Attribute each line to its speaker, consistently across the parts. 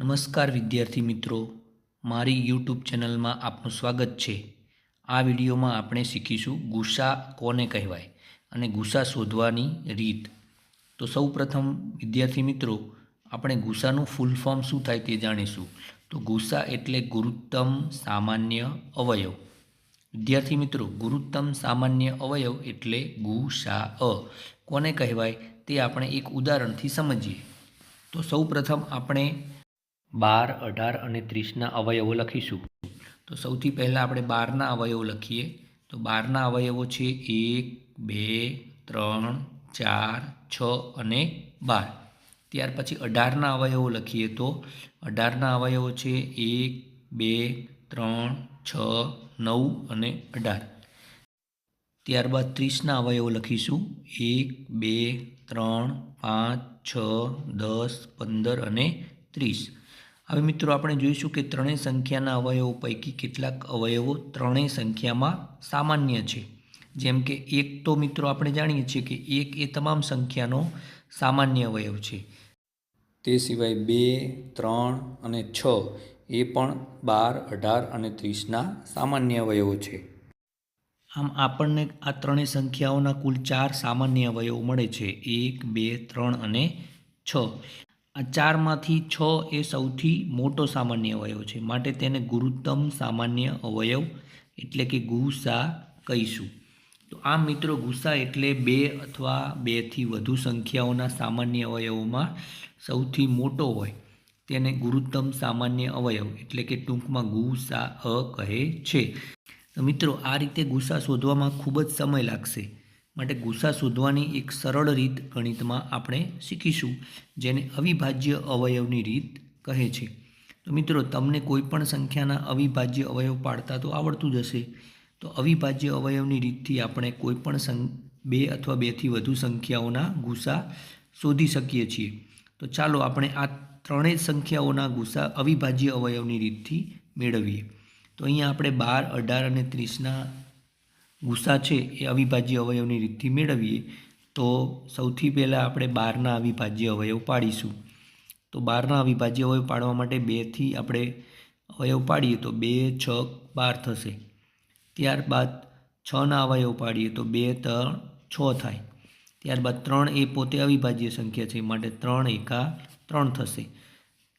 Speaker 1: નમસ્કાર વિદ્યાર્થી મિત્રો. મારી યુટ્યુબ ચેનલમાં આપનું સ્વાગત છે. આ વિડીયોમાં આપણે શીખીશું ગુસ્સા કોને કહેવાય અને ગુસ્સા શોધવાની રીત. તો સૌ પ્રથમ વિદ્યાર્થી મિત્રો, આપણે ગુસ્સાનું ફૂલ ફોર્મ શું થાય તે જાણીશું. તો ગુસ્સા એટલે ગુરુત્તમ સામાન્ય અવયવ. વિદ્યાર્થી મિત્રો, ગુરુત્તમ સામાન્ય અવયવ એટલે ગુસા અ કોને કહેવાય તે આપણે એક ઉદાહરણથી સમજીએ. તો સૌ પ્રથમ આપણે બાર, અઢાર અને ત્રીસના અવયવો લખીશું. તો સૌથી પહેલાં આપણે બારના અવયવો લખીએ. તો બારના અવયવો છે એક, બે, ત્રણ, ચાર, છ અને બાર. ત્યાર પછી અઢારના અવયવો લખીએ તો અઢારના અવયવો છે એક, બે, ત્રણ, છ, નવ અને અઢાર. ત્યારબાદ ત્રીસના અવયવો લખીશું. એક, બે, ત્રણ, પાંચ, છ, દસ, પંદર અને ત્રીસ. હવે મિત્રો આપણે જોઈશું કે ત્રણેય સંખ્યાના અવયવો પૈકી કેટલાક અવયવો ત્રણેય સંખ્યામાં સામાન્ય છે. જેમ કે એક તો મિત્રો આપણે જાણીએ છીએ કે એક એ તમામ સંખ્યાનો સામાન્ય અવયવ છે. તે સિવાય બે ત્રણ અને છ એ પણ બાર અઢાર અને ત્રીસના સામાન્ય અવયવો છે. આમ આપણને આ ત્રણેય સંખ્યાઓના કુલ ચાર સામાન્ય અવયવો મળે છે. એક બે ત્રણ અને છ. આ ચારમાંથી છ એ સૌથી મોટો સામાન્ય અવયવ છે. માટે તેને ગુરુત્તમ સામાન્ય અવયવ એટલે કે ગુસા કહીશું. તો આમ મિત્રો ગુસ્સા એટલે બે અથવા બેથી વધુ સંખ્યાઓના સામાન્ય અવયવોમાં સૌથી મોટો હોય. તેને ગુરુત્તમ સામાન્ય અવયવ એટલે કે ટૂંકમાં ગુસા અ કહે છે. મિત્રો આ રીતે ગુસ્સા શોધવામાં ખૂબ જ સમય લાગશે. માટે ગુસ્સા શોધવાની એક સરળ રીત ગણિતમાં આપણે શીખીશું, જેને અવિભાજ્ય અવયવની રીત કહે છે. તો મિત્રો, તમને કોઈ પણ સંખ્યાના અવિભાજ્ય અવયવ પાડતા તો આવડતું જ હશે. તો અવિભાજ્ય અવયવની રીતથી આપણે કોઈ પણ બે અથવા બેથી વધુ સંખ્યાઓના ગુસ્સા શોધી શકીએ છીએ. તો ચાલો આપણે આ ત્રણેય સંખ્યાઓના ગુસ્સા અવિભાજ્ય અવયવની રીતથી મેળવીએ. તો અહીંયા આપણે બાર, અઢાર અને ત્રીસના ગુસ્સા છે એ અવિભાજ્ય અવયવની રીતથી મેળવીએ, તો સૌથી પહેલાં આપણે બારના અવિભાજ્ય અવયવ પાડીશું. તો બારના અવિભાજ્ય અવયવ પાડવા માટે બેથી આપણે અવયવ પાડીએ તો બે, છ, બાર થશે. ત્યારબાદ છના અવયવ પાડીએ તો બે, ત્રણ, છ થાય. ત્યારબાદ ત્રણ એ પોતે અવિભાજ્ય સંખ્યા છે માટે ત્રણ એકા ત્રણ થશે.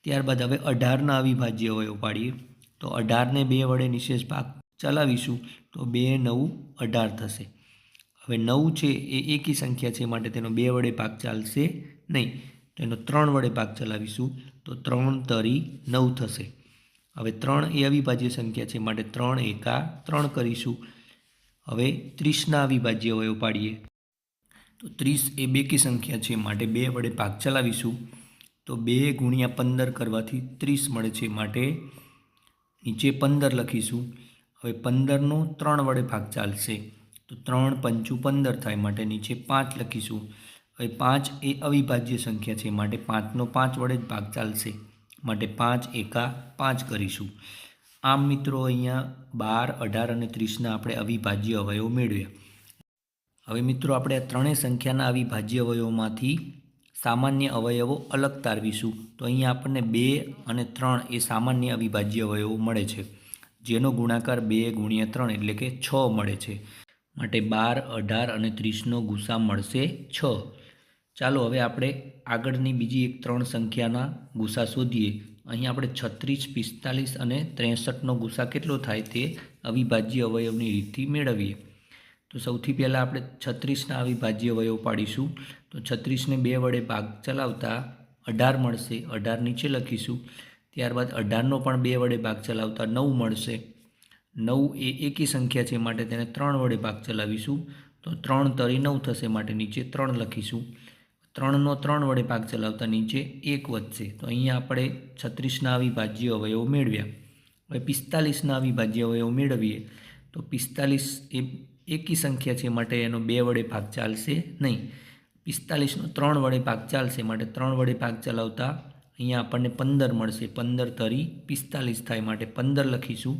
Speaker 1: ત્યારબાદ હવે અઢારના અવિભાજ્ય અવયવ પાડીએ, તો અઢારને બે વડે નિશેષ ભાગ ચલાવીશું. તો બે નવ અઢાર થશે. હવે નવ છે એ એકી સંખ્યા છે માટે તેનો બે વડે ભાગ ચાલશે નહીં. તો એનો ત્રણ વડે ભાગ ચલાવીશું તો ત્રણ તરી નવ થશે. હવે ત્રણ એ અવિભાજ્ય સંખ્યા છે માટે ત્રણ એકા ત્રણ કરીશું. હવે ત્રીસના અવિભાજ્ય અવયવ પાડીએ તો ત્રીસ એ બેકી સંખ્યા છે માટે બે વડે ભાગ ચલાવીશું. તો બે ગુણ્યા પંદર કરવાથી ત્રીસ મળે છે માટે નીચે પંદર લખીશું. હવે પંદરનો ત્રણ વડે ભાગ ચાલશે. તો ત્રણ પંચું પંદર થાય, માટે નીચે પાંચ લખીશું. હવે પાંચ એ અવિભાજ્ય સંખ્યા છે, માટે પાંચનો પાંચ વડે જ ભાગ ચાલશે. માટે પાંચ એકા પાંચ કરીશું. આમ મિત્રો, અહીંયા બાર, અઢાર અને ત્રીસના આપણે અવિભાજ્ય અવયવ મેળવ્યા. હવે મિત્રો, આપણે આ ત્રણેય સંખ્યાના અવિભાજ્ય અવયવોમાંથી સામાન્ય અવયવો અલગ તારવીશું. તો અહીંયા આપણને બે અને ત્રણ એ સામાન્ય અવિભાજ્ય અવયવો મળે છે. જેનો ગુણાકાર બે ગુણ્યા ત્રણ એટલે કે છ મળે છે. માટે બાર, અઢાર અને ત્રીસનો ગુસા મળશે છ. ચાલો હવે આપણે આગળની બીજી એક ત્રણ સંખ્યાના ગુસા શોધીએ. અહીં આપણે છત્રીસ, પિસ્તાલીસ અને ત્રેસઠનો ગુસ્સા કેટલો થાય તે અવિભાજ્ય અવયવની રીતથી મેળવીએ. તો સૌથી પહેલાં આપણે છત્રીસના અવિભાજ્ય અવયવ પાડીશું. તો છત્રીસને બે વડે ભાગ ચલાવતા અઢાર મળશે. અઢાર નીચે લખીશું. ત્યારબાદ અઢારનો પણ બે વડે ભાગ ચલાવતા નવ મળશે. નવ એ એકી સંખ્યા છે માટે તેને ત્રણ વડે ભાગ ચલાવીશું. તો ત્રણ તરી નવ થશે માટે નીચે ત્રણ લખીશું. ત્રણનો ત્રણ વડે ભાગ ચલાવતા નીચે એક વધશે. તો અહીંયા આપણે છત્રીસના અવિભાજ્ય અવયવો મેળવ્યા. હવે પિસ્તાલીસના અવિભાજ્ય અવયવો મેળવીએ. તો પિસ્તાલીસ એ એકી સંખ્યા છે માટે એનો બે વડે ભાગ ચાલશે નહીં. પિસ્તાલીસનો ત્રણ વડે ભાગ ચાલશે માટે ત્રણ વડે ભાગ ચલાવતા અહીંયા આપણને પંદર મળશે. પંદર તરી પિસ્તાલીસ થાય માટે પંદર લખીશું.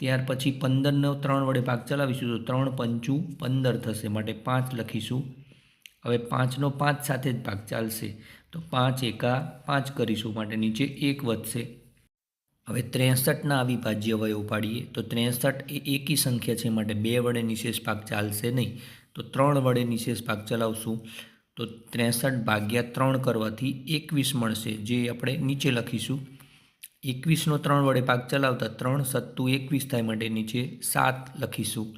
Speaker 1: ત્યાર પછી પંદરનો ત્રણ વડે ભાગ ચલાવીશું તો ત્રણ પંચું પંદર થશે માટે પાંચ લખીશું. હવે પાંચનો પાંચ સાથે જ ભાગ ચાલશે. તો પાંચ એકા પાંચ કરીશું માટે નીચે એક વધશે. હવે ત્રેસઠના અવિભાજ્ય વય ઉપાડીએ. તો ત્રેસઠ એ એકી સંખ્યા છે માટે બે વડે નિશેષ ભાગ ચાલશે નહીં. તો ત્રણ વડે નિશેષ ભાગ ચલાવશું. તો ત્રેસઠ ભાગ્યા ત્રણ કરવાથી એકવીસ મળશે, જે આપણે નીચે લખીશું. એકવીસનો ત્રણ વડે ભાગ ચલાવતા ત્રણ સત્તુ એકવીસ થાય માટે નીચે સાત લખીશું.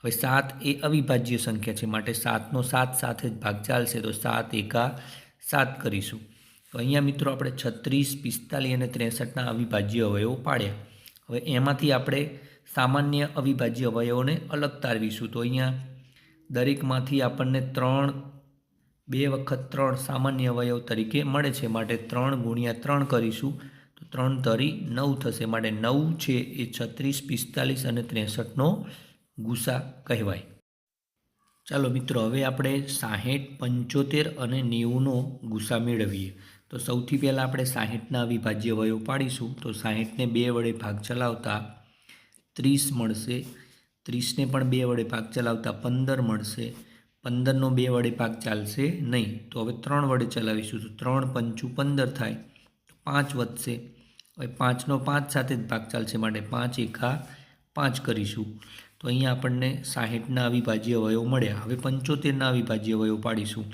Speaker 1: હવે સાત એ અવિભાજ્ય સંખ્યા છે, માટે સાતનો સાત સાથે જ ભાગ ચાલશે, તો સાત એકા સાત કરીશું. તો અહીંયા મિત્રો આપણે છત્રીસ, પિસ્તાલીસ અને ત્રેસઠના અવિભાજ્ય અવયવો પાડ્યા. હવે એમાંથી આપણે સામાન્ય અવિભાજ્ય અવયવોને અલગ તારવીશું. તો અહીંયા દરેકમાંથી આપણને ત્રણ બે વખત ત્રણ સામાન્ય અવયવ તરીકે મળે છે. માટે ત્રણ ગુણ્યા ત્રણ કરીશું તો ત્રણ તરી નવ થશે. માટે નવ છે એ છત્રીસ, પિસ્તાલીસ અને ત્રેસઠનો ગુસા કહેવાય. ચાલો મિત્રો, હવે આપણે સાહીઠ, પંચોતેર અને નેવુંનો ગુસા મેળવીએ. તો સૌથી પહેલાં આપણે સાહીઠના અવિભાજ્ય અવયવ પાડીશું. તો સાહીઠને બે વડે ભાગ ચલાવતા ત્રીસ મળશે. ત્રીસને પણ બે વડે ભાગ ચલાવતા પંદર મળશે. પંદરનો બે વડે ભાગ ચાલશે નહીં. તો હવે ત્રણ વડે ચલાવીશું. તો ત્રણ પંચું પંદર થાય. તો પાંચ વધશે. હવે પાંચનો પાંચ સાથે જ ભાગ ચાલશે માટે પાંચ એકા પાંચ કરીશું. તો અહીંયા આપણને સાહીઠના અવિભાજ્ય અવયવ મળ્યા. હવે પંચોતેરના અવિભાજ્ય વયો પાડીશું.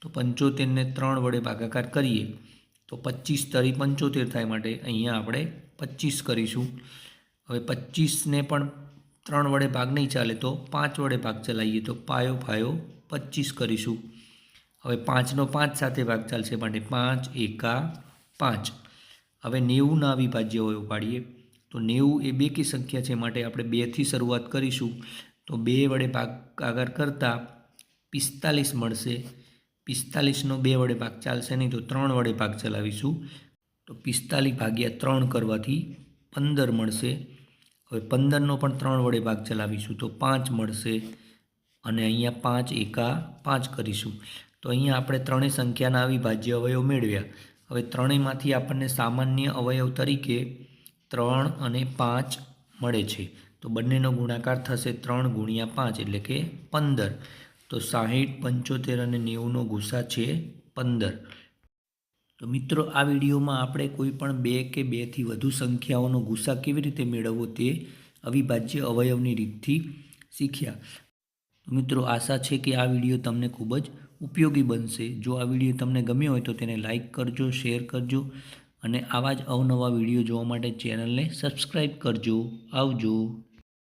Speaker 1: તો પંચોતેરને ત્રણ વડે ભાગાકાર કરીએ. તો પચીસ તરી પંચોતેર થાય માટે અહીંયા આપણે પચીસ કરીશું. હવે પચીસને પણ ત્રણ વડે ભાગ નહીં ચાલે તો પાંચ વડે ભાગ ચલાવીએ તો પાયો ફાયો પચીસ કરીશું. હવે પાંચનો પાંચ સાથે ભાગ ચાલશે માટે પાંચ, એકા, પાંચ. હવે નેવુંના અવિભાજ્ય હોય પાડીએ તો નેવું એ બેકી સંખ્યા છે માટે આપણે બેથી શરૂઆત કરીશું. તો બે વડે ભાગાકાર કરતાં પિસ્તાલીસ મળશે. પિસ્તાલીસનો બે વડે ભાગ ચાલશે નહીં તો ત્રણ વડે ભાગ ચલાવીશું. તો પિસ્તાલીસ ભાગ્યા ત્રણ કરવાથી પંદર મળશે. હવે પંદરનો પણ ત્રણ વડે ભાગ ચલાવીશું તો પાંચ મળશે. અને અહીંયા પાંચ એકા પાંચ કરીશું. તો અહીંયા આપણે ત્રણેય સંખ્યાના અવિભાજ્ય અવયવ મેળવ્યા. હવે ત્રણેયમાંથી આપણને સામાન્ય અવયવ તરીકે ત્રણ અને પાંચ મળે છે. તો બંનેનો ગુણાકાર થશે ત્રણ ગુણ્યા પાંચ એટલે કે પંદર. તો સાહીઠ, પંચોતેર અને નેવુંનો ગુસા છે પંદર. તો મિત્રો, આ વિડીયોમાં આપણે કોઈ પણ બે કે બેથી વધુ સંખ્યાઓનો ગુસા કેવી રીતે મેળવવો તે અવિભાજ્ય અવયવની રીતથી શીખ્યા. મિત્રો, આશા છે કે આ વીડિયો તમને ખૂબ જ ઉપયોગી બનશે. જો આ વીડિયો તમને ગમ્યો હોય તો તેને લાઇક કરજો, શેર કરજો અને આવા જ અવનવા વીડિયો જોવા માટે ચેનલને સબસ્ક્રાઈબ કરજો. આવજો.